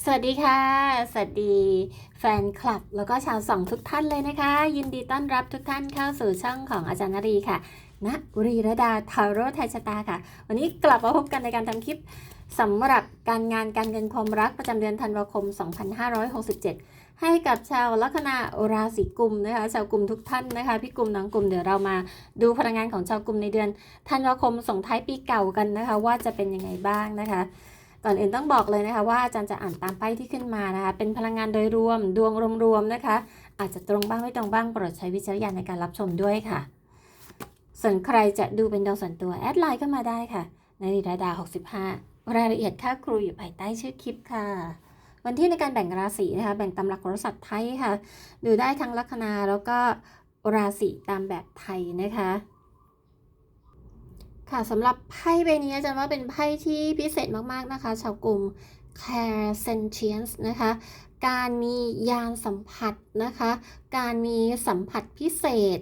สวัสดีค่ะ สวัสดีแฟนคลับ แล้วก็ชาวสองทุกท่านเลยนะคะ ยินดีต้อนรับทุกท่านเข้าสู่ช่องของอาจารย์นรีค่ะณรีระดาทาโร่ไทยชะตาค่ะ วันนี้กลับมาพบกันในการทำคลิปสำหรับการงานการเงินความรักประจำเดือนธันวาคม 2567 ให้กับชาวลัคนาราศีกุมนะคะชาวกุมทุกท่านนะคะพี่กุมน้องกุมเดี๋ยวเรามาดูพลังงานของชาวกุมในเดือนธันวาคมส่งท้ายปีเก่ากันนะคะ ว่าจะเป็นยังไงบ้างนะคะ ก่อนอื่นต้องบอกเลยนะคะว่าอาจารย์จะอ่านตามไพ่ที่ขึ้นมานะคะเป็นพลังงานโดยรวม ดวงรวมๆนะคะ อาจจะตรงบ้างไม่ตรงบ้างโปรดใช้วิจารณญาณในการรับชมด้วยค่ะ ส่วนใครจะดูเป็นดวงส่วนตัวแอดไลน์เข้ามาได้ค่ะนริดาดา 65 รายละเอียดค่าครูอยู่ภายใต้ชื่อคลิปค่ะ วันที่ในการแบ่งราศีนะคะ แบ่งตามหลักโหราศาสตร์ไทยค่ะ ดูได้ทั้งลัคนาแล้วก็ราศีตามแบบไทยนะคะ ค่ะสำหรับไพ่ใบนี้อาจารย์ว่าเป็นไพ่ที่พิเศษมากๆนะคะ ชาวกลุ่ม Care Sentience นะคะ การมียานสัมผัสนะคะ การมีสัมผัสพิเศษ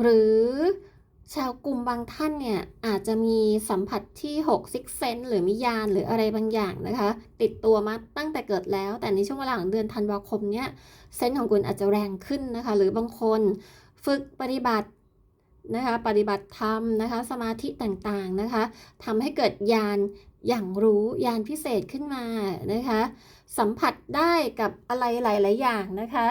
หรือชาวกลุ่มบางท่านเนี่ย อาจจะมีสัมผัสที่6 Six Sense หรือมียานหรืออะไรบางอย่างนะคะ ติดตัวมาตั้งแต่เกิดแล้ว แต่ในช่วงเวลาของเดือนธันวาคมเนี้ยเซนของคุณอาจจะแรงขึ้นนะคะ หรือบางคนฝึกปฏิบัติ นะคะปฏิบัติธรรมนะคะสมาธิต่างๆนะคะทำให้เกิดญาณอย่างรู้ญาณพิเศษขึ้นมานะคะสัมผัสได้กับอะไรหลายๆอย่างนะคะ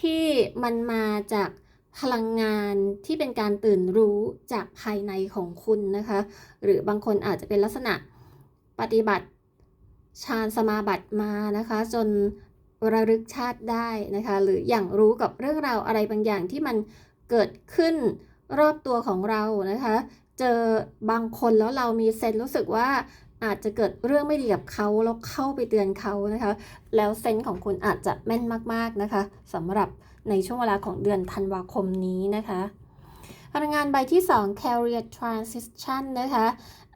ที่มันมาจากพลังงานที่เป็นการตื่นรู้จากภายในของคุณนะคะหรือบางคนอาจจะเป็นลักษณะปฏิบัติฌานสมาบัติมานะคะจนระลึกชาติได้นะคะหรืออย่างรู้กับเรื่องราวอะไรบางอย่างที่มันเกิดขึ้น รอบตัวของเรานะคะ เจอบางคนแล้วเรามีเซนรู้สึกว่าอาจจะเกิดเรื่องไม่ดีกับเขาแล้วเข้าไปเตือนเขานะคะ แล้วเซนของคุณอาจจะแม่นมากๆนะคะสำหรับในช่วงเวลาของเดือนธันวาคมนี้นะคะพลังงานใบที่ 2 career transition นะคะ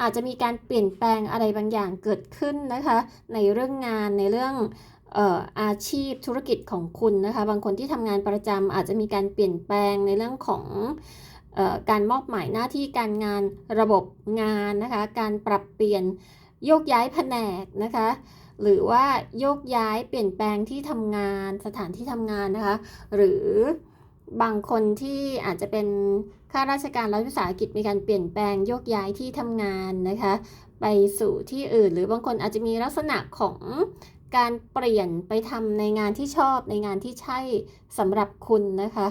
อาจจะมีการเปลี่ยนแปลงอะไรบางอย่างเกิดขึ้นนะคะ ในเรื่องงานในเรื่องอออาชีพธุรกิจของคุณนะคะ บางคนที่ทำงานประจำอาจจะมีการเปลี่ยนแปลงในเรื่องของ การมอบหมายหน้าที่การงานระบบงานนะคะ การปรับเปลี่ยนโยกย้ายแผนกนะคะ หรือว่าโยกย้ายเปลี่ยนแปลงที่ทำงานสถานที่ทำงานนะคะ หรือบางคนที่อาจจะเป็นข้าราชการรัฐวิสาหกิจมีการเปลี่ยนแปลงโยกย้ายที่ทำงานนะคะ ไปสู่ที่อื่น หรือบางคนอาจจะมีลักษณะของการเปลี่ยนไปทำในงานที่ชอบในงานที่ใช่สำหรับคุณนะคะ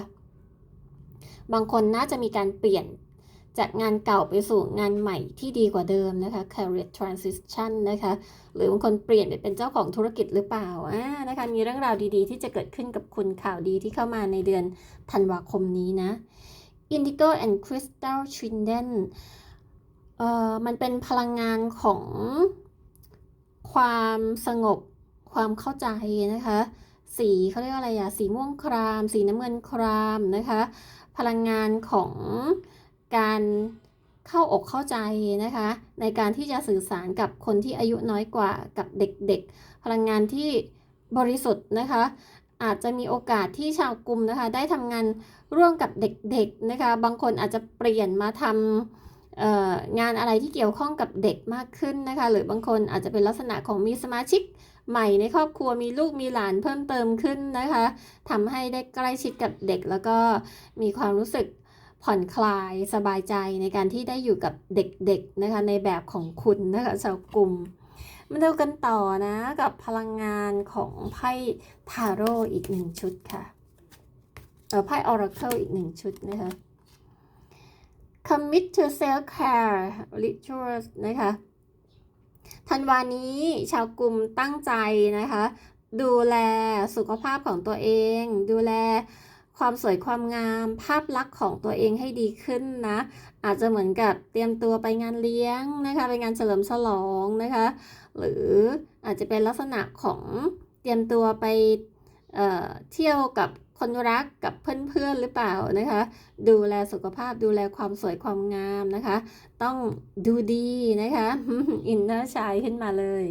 บางคนน่าจะมีการเปลี่ยนจากงานเก่าไปสู่งานใหม่ที่ดีกว่าเดิมนะคะ career transition นะคะ หรือบางคนเปลี่ยนไปเป็นเจ้าของธุรกิจหรือเปล่าอ่านะคะ มีเรื่องราวดีๆ ที่จะเกิดขึ้นกับคุณข่าวดีที่เข้ามาในเดือนธันวาคมนี้นะ Indigo and Crystal Trident เอ่อ มันเป็นพลังงานของความสงบ ความเข้าใจนะคะ สีเขาเรียกว่าอะไรอะสีม่วงคราม สีน้ำเงินครามนะคะ พลังงานของการเข้าอกเข้าใจนะคะ ในการที่จะสื่อสารกับคนที่อายุน้อยกว่ากับเด็กๆ พลังงานที่บริสุทธิ์นะคะ อาจจะมีโอกาสที่ชาวกลุ่มนะคะ ได้ทำงานร่วมกับเด็กๆนะคะ บางคนอาจจะเปลี่ยนมาทำงานอะไรที่เกี่ยวข้องกับเด็กมากขึ้นนะคะ หรือบางคนอาจจะเป็นลักษณะของมีสมาชิก ใหม่ในครอบครัวมีลูกมีหลานเพิ่มเติมขึ้นนะคะทำให้ได้ใกล้ชิดกับเด็กแล้วก็มีความรู้สึกผ่อนคลายสบายใจในการที่ได้อยู่กับเด็กๆนะคะในแบบของคุณนะคะชาวกลุ่มมาดูกันต่อนะกับพลังงานของไพ่ทาโร่อีกหนึ่งชุดค่ะเออไพ่ Oracle อีกหนึ่งชุดนะคะ commit to self care rituals นะคะ ธันวานี้ชาวกลุ่มตั้งใจนะคะ ดูแลสุขภาพของตัวเอง ดูแลความสวยความงาม ภาพลักษณ์ของตัวเองให้ดีขึ้นนะ อาจจะเหมือนกับเตรียมตัวไปงานเลี้ยงนะคะไปงานเฉลิมฉลองนะคะ หรืออาจจะเป็นลักษณะของเตรียมตัวไปเเที่ยวกับ คนรักกับเพื่อนๆหรือเปล่านะคะ ดูแลสุขภาพดูแลความสวยความงามนะคะ ต้องดูดีนะคะอินเนอร์ชายขึ้นมาเลย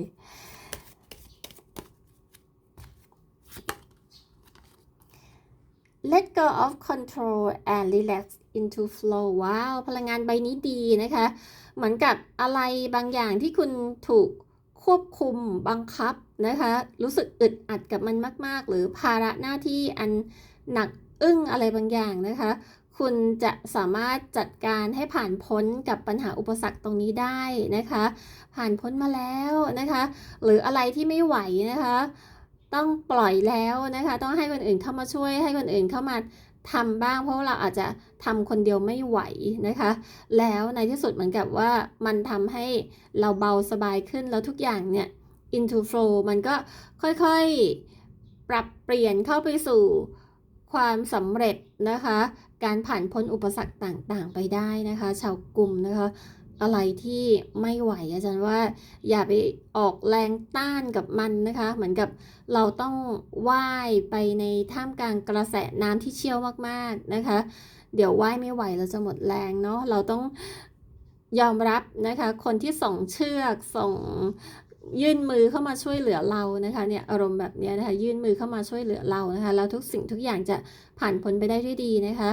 let go of control and relax into flow ว้าว พลังงานใบนี้ดีนะคะ เหมือนกับอะไรบางอย่างที่คุณถูก ควบคุมบังคับนะคะ รู้สึกอึดอัดกับมันมาก ๆ หรือภาระหน้าที่อันหนักอึ้งอะไรบางอย่างนะคะ คุณจะสามารถจัดการให้ผ่านพ้นกับปัญหาอุปสรรคตรงนี้ได้นะคะ ผ่านพ้นมาแล้วนะคะ หรืออะไรที่ไม่ไหวนะคะ ต้องปล่อยแล้วนะคะ ต้องให้คนอื่นเข้ามาช่วยให้คนอื่นเข้ามา ทำบ้างเพราะาเราอาจจะทำคนเดียวไม่ไหวนะคะ แล้วในที่สุดเหมือนกับว่ามันทำให้เราเบาสบายขึ้นแล้วทุกอย่างเนี่ย into flow มันก็ค่อยๆ ปรับเปลี่ยนเข้าไปสู่ความสำเร็จนะคะ การผ่านพ้นอุปสรรคต่างๆ ไปได้นะคะ ชาวกลุ่มนะคะ อะไรที่ไม่ไหวอาจารย์ว่าอย่าไปออกแรงต้านกับมันนะคะ เหมือนกับเราต้องว่ายไปในท่ามกลางกระแสน้ำที่เชี่ยวมากๆนะคะ เดี๋ยวว่ายไม่ไหวเราจะหมดแรงเนาะเราต้องยอมรับนะคะ คนที่ส่งเชือกส่งยื่นมือเข้ามาช่วยเหลือเรานะคะเนี่ยอารมณ์แบบนี้นะคะยื่นมือเข้ามาช่วยเหลือเรานะคะแล้วทุกสิ่งทุกอย่างจะผ่านพ้นไปได้ด้วยดีนะคะ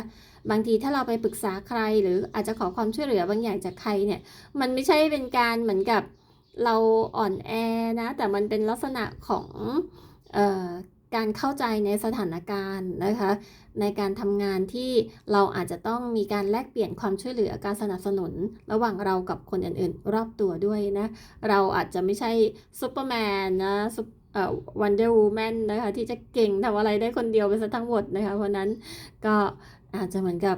บางทีถ้าเราไปปรึกษาใคร หรืออาจจะขอความช่วยเหลือบางอย่างจากใครเนี่ย มันไม่ใช่เป็นการเหมือนกับเราอ่อนแอนะ แต่มันเป็นลักษณะของออการเข้าใจในสถานการณ์นะคะ ในการทำงานที่เราอาจจะต้องมีการแลกเปลี่ยนความช่วยเหลือการสนับสนุน ระหว่างเรากับคนอื่นๆ รอบตัวด้วยนะ เราอาจจะไม่ใช่ซูเปอร์แมนนะวันเดอร์วูแมนนะคะที่จะเก่งทำอะไรได้คนเดียวไปซะทั้งหมดนะคะ เพราะนั้นก็ อาจจะเหมือนกับ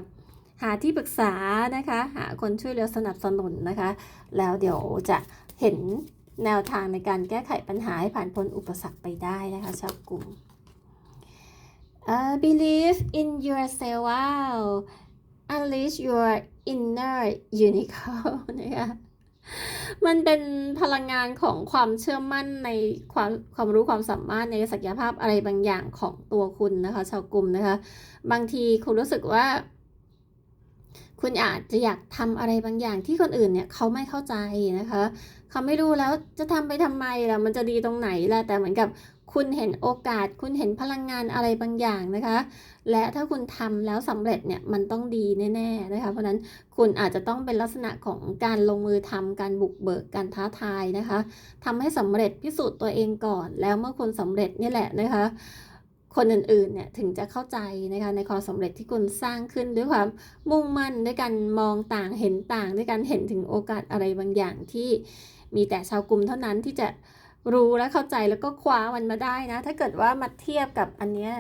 หาที่ปรึกษานะคะ หาคนช่วยเหลือสนับสนุนนะคะ แล้วเดี๋ยวจะเห็นแนวทางในการแก้ไขปัญหาให้ผ่านพ้นอุปสรรคไปได้นะคะชาวกลุ่ม uh, believe in yourself wow unleash your inner unicorn นะคะ มันเป็นพลังงานของความเชื่อมั่นในความความรู้ความสามารถในศักยภาพอะไรบางอย่างของตัวคุณนะคะ ชาวกลุ่มนะคะ บางทีคุณรู้สึกว่า คุณอาจจะอยากทำอะไรบางอย่างที่คนอื่นเนี่ยเขาไม่เข้าใจนะคะ เขาไม่รู้แล้วจะทำไปทำไมล่ะมันจะดีตรงไหนล่ะแต่เหมือนกับ คุณเห็นโอกาส คุณเห็นพลังงานอะไรบางอย่างนะคะ และถ้าคุณทำแล้วสำเร็จเนี่ยมันต้องดีแน่ๆนะคะเพราะฉะนั้นคุณอาจจะต้องเป็นลักษณะของการลงมือทำการบุกเบิกการท้าทายนะคะทำให้สำเร็จพิสูจน์ตัวเองก่อน แล้วเมื่อคุณสำเร็จนี่แหละนะคะคนอื่นๆ เนี่ยถึงจะเข้าใจนะคะในความสำเร็จที่คุณสร้างขึ้นด้วยความมุ่งมั่นด้วยการมองต่างเห็นต่าง ด้วยการเห็นถึงโอกาสอะไรบางอย่างที่มีแต่ชาวกลุ่มเท่านั้นที่จะ รู้และเข้าใจแล้วก็คว้ามันมาได้นะ ถ้าเกิดว่ามาเทียบกับอันเนี้ย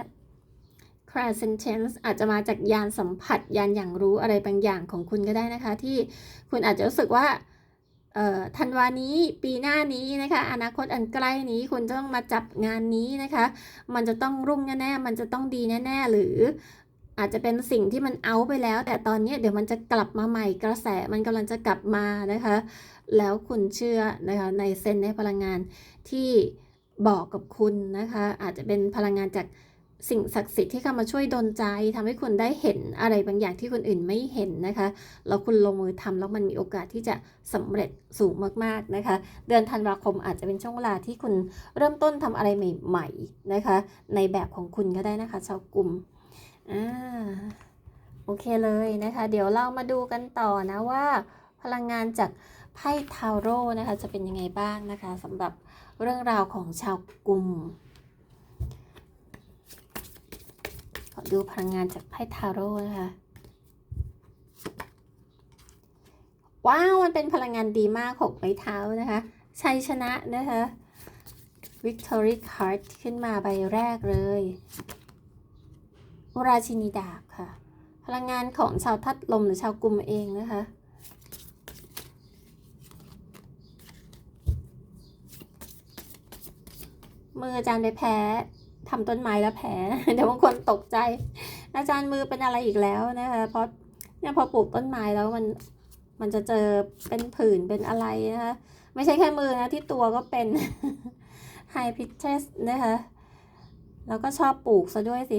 clairsentience อาจจะมาจากยานสัมผัสยานอย่างรู้อะไรบางอย่างของคุณก็ได้นะคะ ที่คุณอาจจะรู้สึกว่าเอ่อธันวานี้ปีหน้านี้นะคะ อนาคตอันใกล้นี้คุณจะต้องมาจับงานนี้นะคะ มันจะต้องรุ่งแน่ๆมันจะต้องดีแน่ๆหรืออาจจะเป็นสิ่งที่มันเอาไปแล้ว แต่ตอนนี้เดี๋ยวมันจะกลับมาใหม่กระแสมันกำลังจะกลับมานะคะ แล้วคุณเชื่อนะคะในเซนในพลังงานที่บอกกับคุณนะคะ อาจจะเป็นพลังงานจากสิ่งศักดิ์สิทธิ์ที่เข้ามาช่วยดลใจทำให้คุณได้เห็นอะไรบางอย่างที่คนอื่นไม่เห็นนะคะ แล้วคุณลงมือทำแล้วมันมีโอกาสที่จะสำเร็จสูงมากๆนะคะ เดือนธันวาคมอาจจะเป็นช่วงเวลาที่คุณเริ่มต้นทำอะไรใหม่ๆนะคะ ในแบบของคุณก็ได้นะคะชาวกลุ่มอ่าโอเคเลยนะคะ เดี๋ยวเรามาดูกันต่อนะว่า พลังงานจาก ไพ่ทาโร่นะคะจะเป็นยังไงบ้างนะคะสำหรับเรื่องราวของชาวกลุ่มขอดูพลังงานจากไพ่ทาโร่นะคะว้าวมันเป็นพลังงานดีมากหกไม้เท้านะคะชัยชนะนะคะ Victory Card ขึ้นมาใบแรกเลยราชินีดาบค่ะ พลังงานของชาวทัดลมหรือชาวกลุ่มเองนะคะ มืออาจารย์ไปแพ้ทำต้นไม้แล้วแพ้เดี๋ยวบางคนตกใจ อาจารย์มือเป็นอะไรอีกแล้วนะคะเพราะเนี่ยพอปลูกต้นไม้แล้วมันมันจะเจอเป็นผื่นเป็นอะไรนะคะไม่ใช่แค่มือนะที่ตัวก็เป็นไฮพิทเทสนะคะแล้วก็ชอบปลูกซะด้วยสิ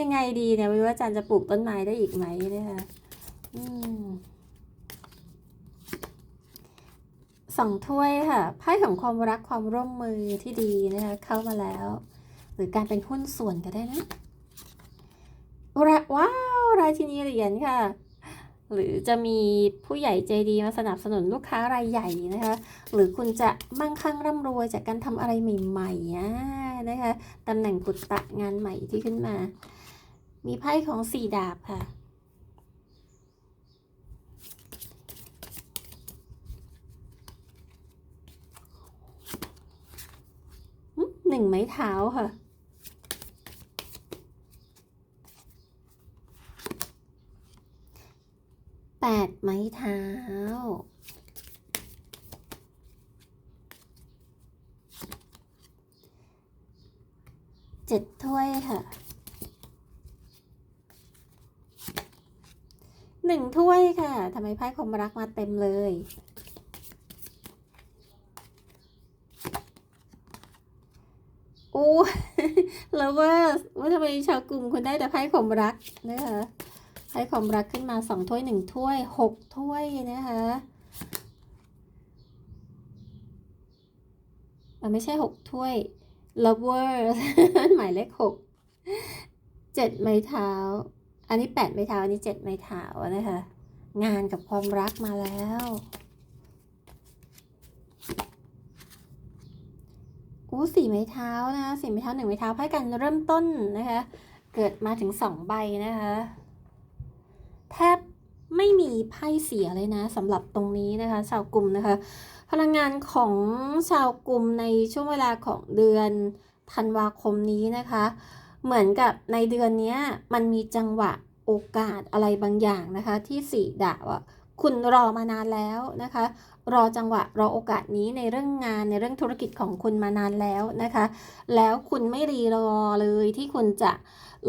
ยังไงดีเนี่ยไม่รู้ว่าอาจารย์จะปลูกต้นไม้ได้อีกไหมนะคะอืม สองถ้วยค่ะไพ่ของความรักความร่วมมือที่ดีนะคะเข้ามาแล้ว หรือการเป็นหุ้นส่วนก็ได้นะระว้าวราชินีเหรียญค่ะ หรือจะมีผู้ใหญ่ใจดีมาสนับสนุนลูกค้ารายใหญ่นะคะ หรือคุณจะมั่งคั่งร่ำรวยจากการทำอะไรใหม่ๆอะนะคะตำแหน่งกุตตะงานใหม่ที่ขึ้นมา มีไพ่ของสี่ดาบค่ะ หนึ่งไม้เท้าค่ะ แปดไม้เท้า เจ็ดถ้วยค่ะหนึ่งถ้วยค่ะทำไมไพ่ความรักมาเต็มเลย อ้แล้วว่าว่าทำไมชาวกลุ่มคุณได้แต่ไพ่ความรักนะคะไพ่ความรักขึ้นมาสองถ้วยหนึ่งถ้วยหกถ้วยนะคะมันไม่ใช่หกถ้วย lover หมายเลขหกเจ็ดไม้เท้า อันนี้แปดไม้เท้า อันนี้เจ็ดไม้เท้านะคะ งานกับความรักมาแล้ว สี่ไม้เท้านะคะสี่ไม้เท้าหนึ่งไม้เท้าไพ่กันเริ่มต้นนะคะ เกิดมาถึงสองใบนะคะ แทบไม่มีไพ่เสียเลยนะสำหรับตรงนี้นะคะ ชาวกลุ่มนะคะ พลังงานของชาวกลุ่มในช่วงเวลาของเดือนธันวาคมนี้นะคะ เหมือนกับในเดือนนี้มันมีจังหวะโอกาสอะไรบางอย่างนะคะ ที่สี่ดาวอะ คุณรอมานานแล้วนะคะ รอจังหวะรอโอกาสนี้ในเรื่องงานในเรื่องธุรกิจของคุณมานานแล้วนะคะ แล้วคุณไม่รีรอเลยที่คุณจะ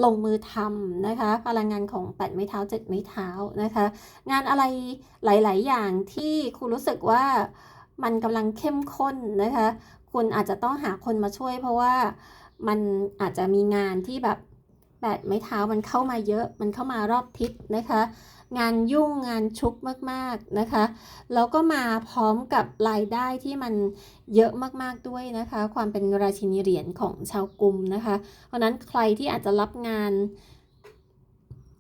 ลงมือทำนะคะ พลังงานของแปดไม้เท้าเจ็ดไม้เท้านะคะ งานอะไรหลาย ๆ อย่างที่คุณรู้สึกว่ามันกำลังเข้มข้นนะคะ คุณอาจจะต้องหาคนมาช่วย เพราะว่ามันอาจจะมีงานที่แบบแปดไม้เท้ามันเข้ามาเยอะ มันเข้ามารอบทิศนะคะ งานยุ่งงานชุกมากๆนะคะ แล้วก็มาพร้อมกับรายได้ที่มันเยอะมากๆด้วยนะคะ ความเป็นราชินีเหรียญของชาวกลุ่มนะคะ เพราะนั้นใครที่อาจจะรับงาน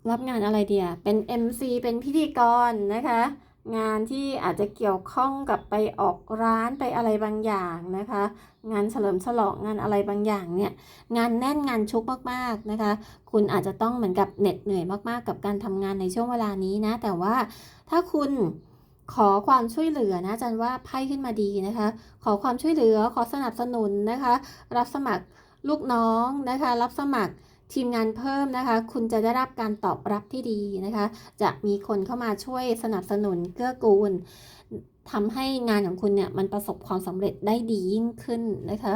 รับงานอะไรเดียเป็น MC เป็นพิธีกรนะคะ งานที่อาจจะเกี่ยวข้องกับไปออกร้านไปอะไรบางอย่างนะคะ งานเฉลิมฉลองงานอะไรบางอย่างเนี่ยงานแน่นงานชุกมากๆนะคะ คุณอาจจะต้องเหมือนกับเหน็ดเหนื่อยมากๆ กับการทำงานในช่วงเวลานี้นะ แต่ว่าถ้าคุณขอความช่วยเหลือนะอาจันว่าไพ่ขึ้นมาดีนะคะ ขอความช่วยเหลือขอสนับสนุนนะคะ รับสมัครลูกน้องนะคะ รับสมัคร ทีมงานเพิ่มนะคะ คุณจะได้รับการตอบรับที่ดีนะคะ จะมีคนเข้ามาช่วยสนับสนุนเกื้อกูลทำให้งานของคุณเนี่ยมันประสบความสำเร็จได้ดียิ่งขึ้นนะคะ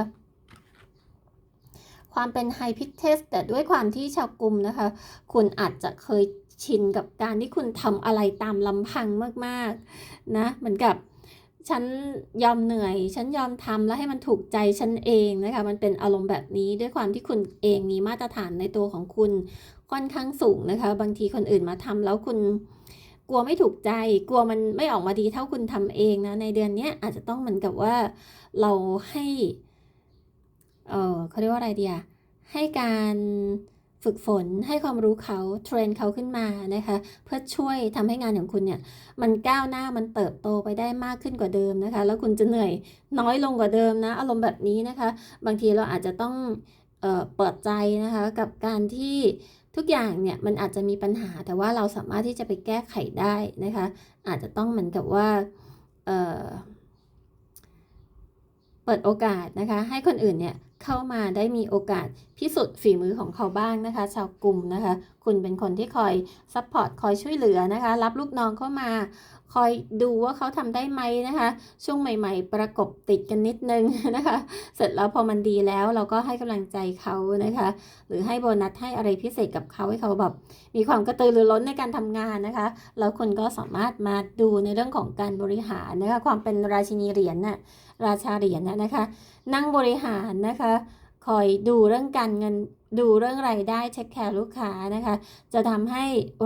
ความเป็นไฮพิทเทสแต่ด้วยความที่ชาวกลุ่มนะคะ คุณอาจจะเคยชินกับการที่คุณทำอะไรตามลำพังมากๆนะเหมือนกับ ฉันยอมเหนื่อย ฉันยอมทำแล้วให้มันถูกใจฉันเองนะคะ มันเป็นอารมณ์แบบนี้ด้วยความที่คุณเองมีมาตรฐานในตัวของคุณค่อนข้างสูงนะคะ บางทีคนอื่นมาทำแล้วคุณกลัวไม่ถูกใจ กลัวมันไม่ออกมาดีเท่าคุณทำเองนะ ในเดือนนี้อาจจะต้องเหมือนกับว่าเราให้ เออเขาเรียกว่าอะไรเดียให้การ ฝึกฝนให้ความรู้เขาเทรนเขาขึ้นมานะคะเพื่อช่วยทำให้งานของคุณเนี่ยมันก้าวหน้ามันเติบโตไปได้มากขึ้นกว่าเดิมนะคะ แล้วคุณจะเหนื่อยน้อยลงกว่าเดิมนะอารมณ์แบบนี้นะคะ บางทีเราอาจจะต้องเออเปิดใจนะคะกับการที่ทุกอย่างเนี่ยมันอาจจะมีปัญหาแต่ว่าเราสามารถที่จะไปแก้ไขได้นะคะ อาจจะต้องเหมือนกับว่าเอ่อ เปิดโอกาสนะคะ ให้คนอื่นเนี่ยเข้ามาได้มีโอกาสพิสูจน์ฝีมือของเขาบ้างนะคะ ชาวกลุ่มนะคะ คุณเป็นคนที่คอยซัพพอร์ตคอยช่วยเหลือนะคะ รับลูกน้องเข้ามา คอยดูว่าเขาทำได้ไหมนะคะ ช่วงใหม่ ๆ ประกบติดกันนิดนึงนะคะ เสร็จแล้วพอมันดีแล้วเราก็ให้กำลังใจเขานะคะ หรือให้โบนัสให้อะไรพิเศษกับเขาให้เขาแบบมีความกระตือรือร้นในการทำงานนะคะ แล้วคุณก็สามารถมาดูในเรื่องของการบริหารนะคะ ความเป็นราชินีเหรียญน่ะราชาเหรียญน่ะนะคะ นั่งบริหารนะคะ คอยดูเรื่องการเงิน ดูเรื่องรายได้เช็คแคร์ลูกค้านะคะ จะทำให้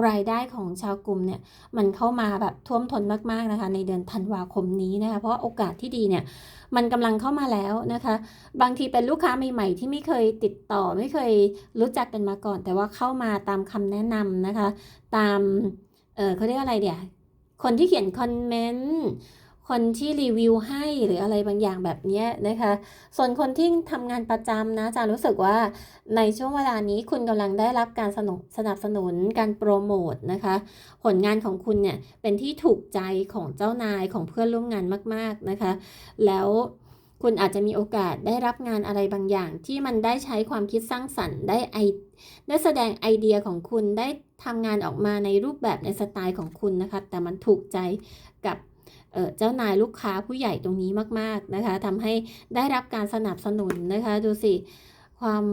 รายได้ของชาวกลุ่มเนี่ยมันเข้ามาแบบท่วมท้นมากๆนะคะ ในเดือนธันวาคมนี้นะคะ เพราะโอกาสที่ดีเนี่ยมันกำลังเข้ามาแล้วนะคะ บางทีเป็นลูกค้าใหม่ๆที่ไม่เคยติดต่อไม่เคยรู้จักกันมาก่อน แต่ว่าเข้ามาตามคำแนะนำนะคะ ตามเออเขาเรียกอะไรเดี๋ยวคนที่เขียนคอมเมนต์ คนที่รีวิวให้หรืออะไรบางอย่างแบบนี้นะคะ ส่วนคนที่ทำงานประจำนะอาจารย์รู้สึกว่าในช่วงเวลานี้คุณกำลังได้รับการสนับสนับสนุนการโปรโมทนะคะ ผลงานของคุณเนี่ยเป็นที่ถูกใจของเจ้านายของเพื่อนร่วมงานมาก ๆนะคะ แล้วคุณอาจจะมีโอกาสได้รับงานอะไรบางอย่าง ที่มันได้ใช้ความคิดสร้างสรรค์ได้ไอได้แสดงไอเดียของคุณได้ทำงานออกมาในรูปแบบในสไตล์ของคุณนะคะ แต่มันถูกใจกับ เจ้านายลูกค้าผู้ใหญ่ตรงนี้มาก ๆนะคะทำให้ได้รับการสนับสนุนนะคะดูสิความ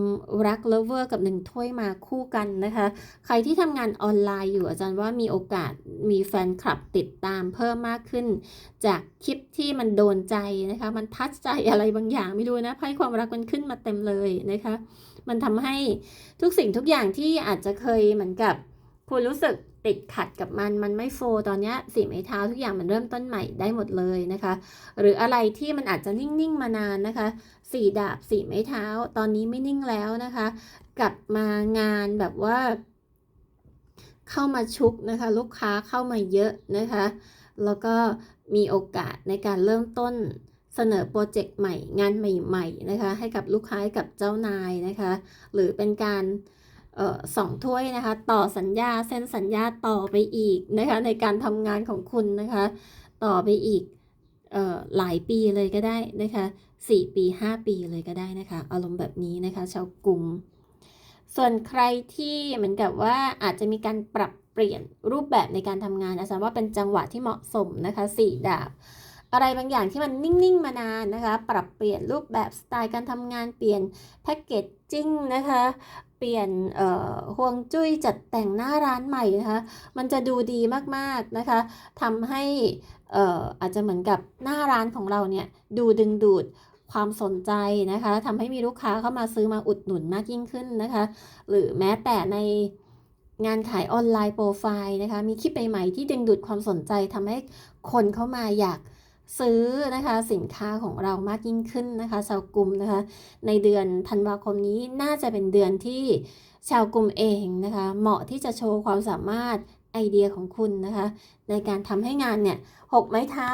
รัก lover กับหนึ่งถ้วยมาคู่กันนะคะ ใครที่ทำงานออนไลน์อยู่อาจารย์ว่ามีโอกาสมีแฟนคลับติดตามเพิ่มมากขึ้น จากคลิปที่มันโดนใจนะคะ มันทัชใจอะไรบางอย่างไม่รู้นะไพ่ความรักมันขึ้นมาเต็มเลยนะคะ มันทำให้ทุกสิ่งทุกอย่างที่อาจจะเคยเหมือนกับคุณรู้สึก ติดขัดกับมันมันไม่โฟตอนนี้สีไม้เท้าทุกอย่างมันเริ่มต้นใหม่ได้หมดเลยนะคะ หรืออะไรที่มันอาจจะนิ่งๆมานานนะคะสีดาบสีไม้เท้า ตอนนี้ไม่นิ่งแล้วนะคะ กลับมางานแบบว่า เข้ามาชุกนะคะ ลูกค้าเข้ามาเยอะนะคะ แล้วก็มีโอกาสในการเริ่มต้นเสนอโปรเจกต์ใหม่งานใหม่ๆนะคะ ให้กับลูกค้ากับเจ้านายนะคะ หรือเป็นการ สองถ้วยนะคะ ต่อสัญญาเซ็นสัญญาต่อไปอีกนะคะในการทำงานของคุณนะคะ ต่อไปอีกออหลายปีเลยก็ได้นะคะ4ปี5ปีเลยก็ได้นะคะ อารมณ์แบบนี้นะคะ ชาวกลุ่มส่วนใครที่เหมือนกับว่าอาจจะมีการปรับเปลี่ยนรูปแบบในการทำงานอาจารย์ว่าเป็นจังหวะที่เหมาะสมนะคะสี่ดาบ อะไรบางอย่างที่มันนิ่ง ๆ มานานนะคะ ปรับเปลี่ยนรูปแบบสไตล์การทำงานเปลี่ยนแพ็กเกจจิ้งนะคะ เปลี่ยนห่วงจุ้ยจัดแต่งหน้าร้านใหม่นะคะ มันจะดูดีมากๆนะคะทำให้อ่ออาจจะเหมือนกับหน้าร้านของเราเนี่ยดูดึงดูดความสนใจนะคะทำให้มีลูกค้าเข้ามาซื้อมาอุดหนุนมากยิ่งขึ้นนะคะ หรือแม้แต่ในงานขายออนไลน์โปรไฟล์นะคะ มีคลิปใหม่ๆที่ดึงดูดความสนใจทำให้คนเข้ามาอยาก ซื้อนะคะสินค้าของเรามากยิ่งขึ้นนะคะชาวกลุ่มนะคะในเดือนธันวาคมนี้น่าจะเป็นเดือนที่ชาวกลุ่มเองนะคะเหมาะที่จะโชว์ความสามารถไอเดียของคุณนะคะในการทำให้งานเนี่ยหกไม้เท้า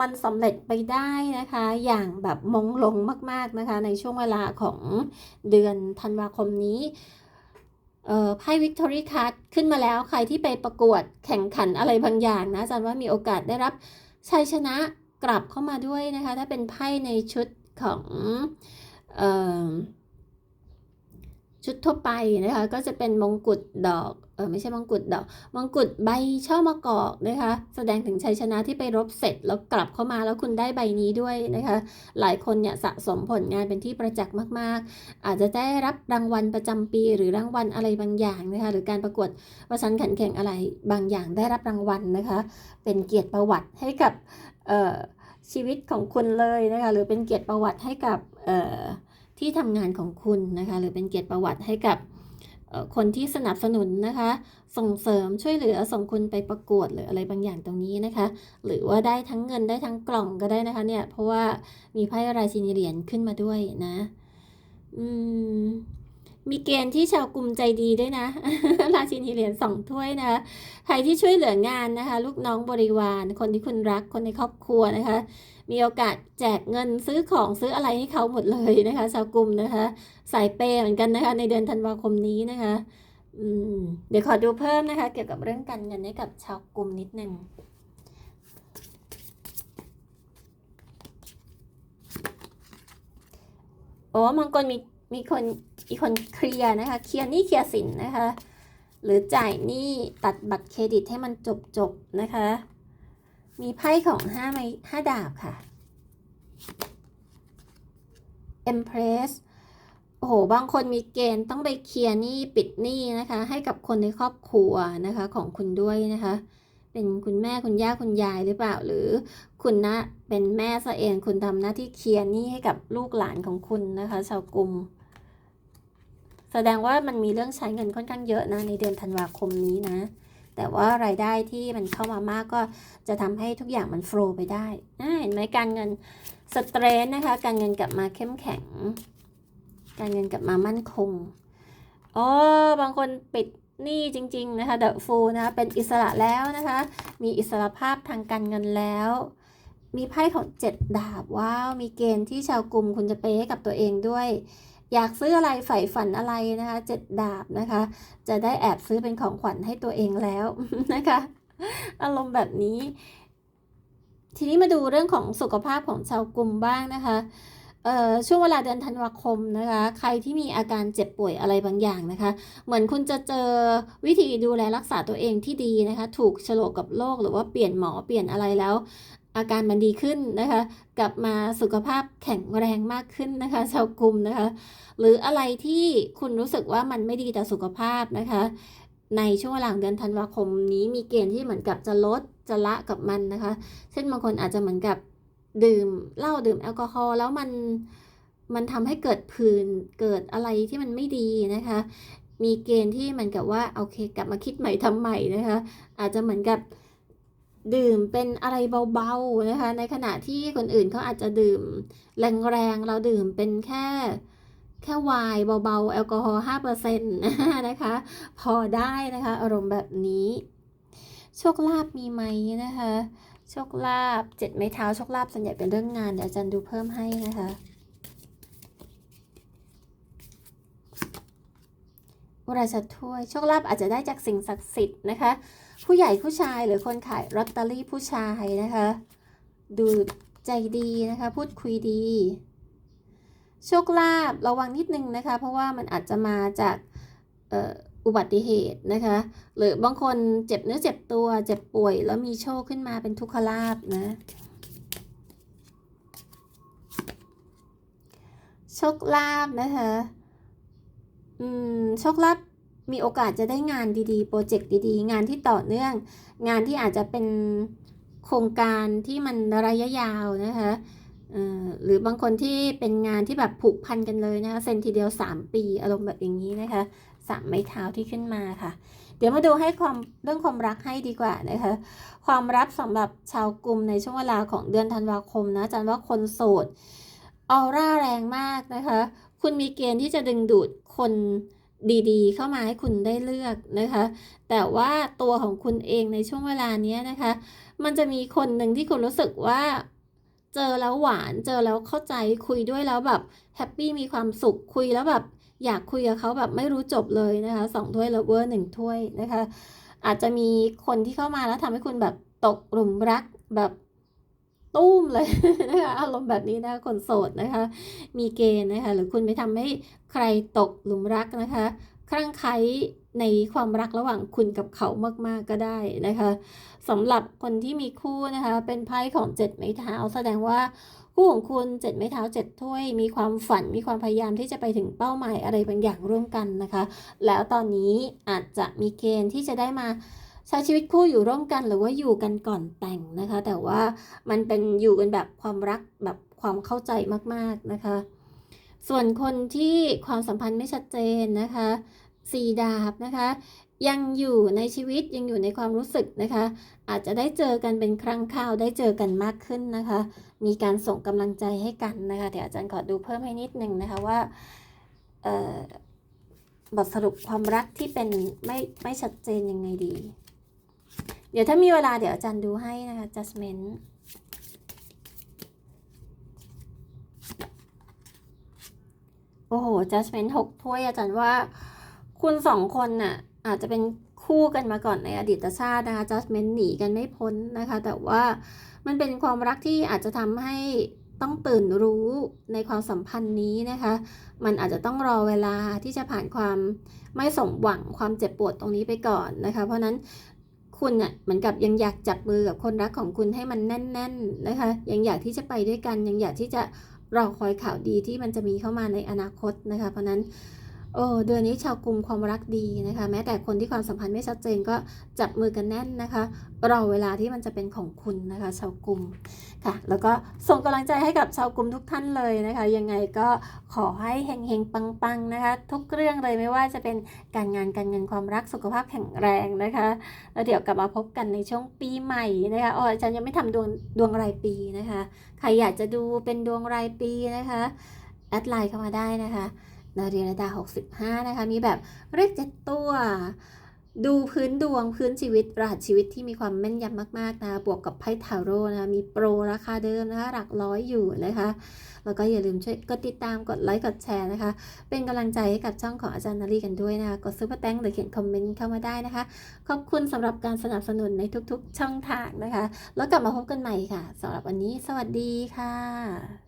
มันสำเร็จไปได้นะคะอย่างแบบมงลงมากๆนะคะในช่วงเวลาของเดือนธันวาคมนี้ไพ่วิกตอรี่คั d ขึ้นมาแล้วใครที่ไปประกวดแข่งขันอะไรบางอย่างนะอาจารย์ว่ามีโอกาสได้รับ ชัยชนะกลับเข้ามาด้วยนะคะ ถ้าเป็นไพ่ในชุดของออชุดทั่วไปนะคะ ก็จะเป็นมงกุฎดอก เออไม่ใช่มงกุฎดอกมงกุฎใบช่อมะกอกนะคะ แสดงถึงชัยชนะที่ไปรบเสร็จแล้วกลับเข้ามาแล้วคุณได้ใบนี้ด้วยนะคะ หลายคนเนี่ยสะสมผลงานเป็นที่ประจักษ์มาก ๆ อาจจะได้รับรางวัลประจำปี หรือรางวัลอะไรบางอย่างนะคะหรือการประกวดประชันขันแข่งอะไรบางอย่างได้รับรางวัลนะคะ เป็นเกียรติประวัติให้กับเอ่อชีวิตของคุณเลยนะคะหรือเป็นเกียรติประวัติให้กับเอ่อที่ทำงานของคุณนะคะ หรือเป็นเกียรติประวัติให้กับ คนที่สนับสนุนนะคะ ส่งเสริมช่วยเหลือส่งคุณไปประกวดหรืออะไรบางอย่างตรงนี้นะคะ หรือว่าได้ทั้งเงินได้ทั้งกล่องก็ได้นะคะเนี่ยเพราะว่ามีไพ่ราชินีเหรียญขึ้นมาด้วยนะอืมมีเกณฑ์ที่ชาวกลุ่มใจดีด้วยนะ ราชินีเหรียญสองถ้วยนะคะใครที่ช่วยเหลืองานนะคะ ลูกน้องบริวาร คนที่คุณรักคนในครอบครัวนะคะ มีโอกาสแจกเงินซื้อของซื้ออะไรให้เขาหมดเลยนะคะ ชาวกลุ่มนะคะ สายเปย์เหมือนกันนะคะ ในเดือนธันวาคมนี้นะคะเดี๋ยวขอดูเพิ่มนะคะ เกี่ยวกับเรื่องการเงินให้กับชาวกลุ่มนิดนึงโอ้บางคนมีมีคนอีกคนเคลียร์นะคะ เคลียร์หนี้เคลียร์สินนะคะ หรือจ่ายหนี้ตัดบัตรเครดิตให้มันจบจบนะคะ มีไพ่ของห้าไม้ห้าดาบค่ะ Empress โอ้โห บางคนมีเกณฑ์ต้องไปเคลียร์หนี้ปิดหนี้นะคะ ให้กับคนในครอบครัวนะคะของคุณด้วยนะคะ เป็นคุณแม่คุณย่าคุณยายหรือเปล่า หรือคุณนะเป็นแม่ซะเองคุณทำหน้าที่เคลียร์หนี้ให้กับลูกหลานของคุณนะคะ ชาวกลุ่มแสดงว่ามันมีเรื่องใช้เงินค่อนข้างเยอะนะในเดือนธันวาคมนี้นะ แต่ว่ารายได้ที่มันเข้ามามากก็จะทำให้ทุกอย่างมันโฟลว์ไปได้เห็นไหมการเงินสเตรนนะคะ การเงินกลับมาเข้มแข็ง การเงินกลับมามั่นคงอ๋อบางคนปิดนี่จริง ๆ นะคะ The Fool นะคะเป็นอิสระแล้วนะคะ มีอิสระภาพทางการเงินแล้วมีไพ่ของเจ็ดดาบว้าว มีเกณฑ์ที่ชาวกลุ่มคุณจะเปให้กับตัวเองด้วย อยากซื้ออะไรใฝ่ฝันอะไรนะคะเจ็ดดาบนะคะ จะได้แอบซื้อเป็นของขวัญให้ตัวเองแล้วนะคะ อารมณ์แบบนี้ ทีนี้มาดูเรื่องของสุขภาพของชาวกลุ่มบ้างนะคะช่วงเวลาเดือนธันวาคมนะคะ ใครที่มีอาการเจ็บป่วยอะไรบางอย่างนะคะ เหมือนคุณจะเจอวิธีดูแลรักษาตัวเองที่ดีนะคะ ถูกฉลกกับโรคหรือว่าเปลี่ยนหมอเปลี่ยนอะไรแล้ว อาการมันดีขึ้นนะคะ กลับมาสุขภาพแข็งแรงมากขึ้นนะคะ ชาวกลุ่มนะคะ หรืออะไรที่คุณรู้สึกว่ามันไม่ดีต่อสุขภาพนะคะ ในช่วงเวลาของเดือนธันวาคมนี้มีเกณฑ์ที่เหมือนกับจะลดจะละกับมันนะคะ เช่นบางคนอาจจะเหมือนกับดื่มเหล้าดื่มแอลกอฮอล์แล้วมันมันทำให้เกิดผื่นเกิดอะไรที่มันไม่ดีนะคะ มีเกณฑ์ที่เหมือนกับว่าโอเคกลับมาคิดใหม่ทำใหม่นะคะ อาจจะเหมือนกับ ดื่มเป็นอะไรเบาๆนะคะ ในขณะที่คนอื่นเขาอาจจะดื่ม แรงๆ เราดื่มเป็นแค่แค่ไวน์เบาๆ แอลกอฮอล์ห้าเปอร์เซ็นต์นะคะ พอได้นะคะ อารมณ์แบบนี้ โชคลาภมีไหมนะคะ โชคลาภเจ็ดไม้เท้าโชคลาภส่วนใหญ่เป็นเรื่องงาน เดี๋ยวอาจารย์ดูเพิ่มให้นะคะวราชถ้วยโชคลาภอาจจะได้จากสิ่งศักดิ์สิทธิ์นะคะ ผู้ใหญ่ผู้ชายหรือคนขายลอตเตอรี่ผู้ชายนะคะ ดูใจดีนะคะ พูดคุยดี โชคลาภระวังนิดนึงนะคะ เพราะว่ามันอาจจะมาจากอุบัติเหตุนะคะ หรือบางคนเจ็บเนื้อเจ็บตัวเจ็บป่วยแล้วมีโชคขึ้นมาเป็นทุกขลาภนะโชคลาภนะคะ อืม โชคลาภ มีโอกาสจะได้งานดีๆ โปรเจกต์ดีๆ งานที่ต่อเนื่อง งานที่อาจจะเป็นโครงการที่มันระยะยาวนะคะหรือบางคนที่เป็นงานที่แบบผูกพันกันเลยนะคะเซ็นทีเดียว 3 ปีอารมณ์แบบอย่างนี้นะคะสามไม้เท้าที่ขึ้นมาค่ะ เดี๋ยวมาดูให้ความเรื่องความรักให้ดีกว่านะคะ ความรักสำหรับชาวกลุ่มในช่วงเวลาของเดือนธันวาคมนะจารย์ว่าคนโสดออร่าแรงมากนะคะ คุณมีเกณฑ์ที่จะดึงดูดคน ดีๆ เข้ามาให้คุณได้เลือกนะคะ แต่ว่าตัวของคุณเองในช่วงเวลานี้นะคะ มันจะมีคนหนึ่งที่คุณรู้สึกว่าเจอแล้วหวานเจอแล้วเข้าใจคุยด้วยแล้วแบบแฮปปี้มีความสุขคุยแล้วแบบอยากคุยกับเขาแบบไม่รู้จบเลยนะคะสองถ้วยเลเวอร์หนึ่งถ้วยนะคะ อาจจะมีคนที่เข้ามาแล้วทำให้คุณแบบตกหลุมรักแบบ ตุ้มเลยนะคะอารมณ์แบบนี้นะคนโสดนะคะ มีเกณฑ์นะคะ หรือคุณไปทำให้ใครตกหลุมรักนะคะ คลั่งไคล้ในความรักระหว่างคุณกับเขามากๆก็ได้นะคะสำหรับคนที่มีคู่นะคะ เป็นไพ่ของเจ็ดไม้เท้า แสดงว่าคู่ของคุณเจ็ดไม้เท้าเจ็ดถ้วย มีความฝันมีความพยายามที่จะไปถึงเป้าหมายอะไรบางอย่างร่วมกันนะคะ แล้วตอนนี้อาจจะมีเกณฑ์ที่จะได้มา ใช้ชีวิตคู่อยู่ร่วมกันหรือว่าอยู่กันก่อนแต่งนะคะ แต่ว่ามันเป็นอยู่กันแบบความรักแบบความเข้าใจมากๆนะคะ ส่วนคนที่ความสัมพันธ์ไม่ชัดเจนนะคะสีดาบนะคะ ยังอยู่ในชีวิตยังอยู่ในความรู้สึกนะคะ อาจจะได้เจอกันเป็นครั้งคราวได้เจอกันมากขึ้นนะคะ มีการส่งกำลังใจให้กันนะคะเดี๋ยวอาจารย์ขอดูเพิ่มให้นิดนึงนะคะว่าเอ่อบทสรุปความรักที่เป็นไม่ไม่ชัดเจนยังไงดี เดี๋ยวถ้ามีเวลาเดี๋ยวอาจารย์ดูให้นะคะ judgment โอ้โห judgment หกถ้วยอาจารย์ว่าคุณสองคนน่ะ อาจจะเป็นคู่กันมาก่อนในอดีตชาตินะคะ judgment หนีกันไม่พ้นนะคะ แต่ว่ามันเป็นความรักที่อาจจะทำให้ต้องตื่นรู้ในความสัมพันธ์นี้นะคะ มันอาจจะต้องรอเวลาที่จะผ่านความไม่สมหวังความเจ็บปวดตรงนี้ไปก่อนนะคะ เพราะนั้น คุณน่ะเหมือนกับยังอยากจับมือกับคนรักของคุณให้มันแน่น ๆนะคะ ยังอยากที่จะไปด้วยกัน ยังอยากที่จะรอคอยข่าวดีที่มันจะมีเข้ามาในอนาคตนะคะ เพราะนั้น โอ้เดือนนี้ชาวกลุ่มความรักดีนะคะ แม้แต่คนที่ความสัมพันธ์ไม่ชัดเจนก็จับมือกันแน่นนะคะ รอเวลาที่มันจะเป็นของคุณนะคะ ชาวกลุ่มค่ะ แล้วก็ส่งกำลังใจให้กับชาวกลุ่มทุกท่านเลยนะคะ ยังไงก็ขอให้เฮงๆปังๆนะคะ ทุกเรื่องเลยไม่ว่าจะเป็นการงานการเงินความรักสุขภาพแข็งแรงนะคะ แล้วเดี๋ยวกลับมาพบกันในช่วงปีใหม่นะคะอ๋ออาจารย์ยังไม่ทำดวงดวงรายปีนะคะ ใครอยากจะดูเป็นดวงรายปีนะคะแอดไลน์เข้ามาได้นะคะ นาเรียนดา 65 นะคะ มีแบบเลขเจ็ดตัว ดูพื้นดวงพื้นชีวิต รหัสชีวิตที่มีความแม่นยำมากๆนะบวกกับไพ่ทาโร่นะคะมีโปรราคาเดิมนะคะหลักร้อยอยู่นะคะ แล้วก็อย่าลืมช่วยกดติดตามกดไลค์กดแชร์นะคะ เป็นกำลังใจให้กับช่องของอาจารย์นารีกันด้วยนะคะ กดซุปเปอร์แตงหรือเขียนคอมเมนต์เข้ามาได้นะคะ ขอบคุณสำหรับการสนับสนุนในทุกๆ ช่องทางนะคะ แล้วกลับมาพบกันใหม่ค่ะสำหรับวันนี้ สวัสดีค่ะ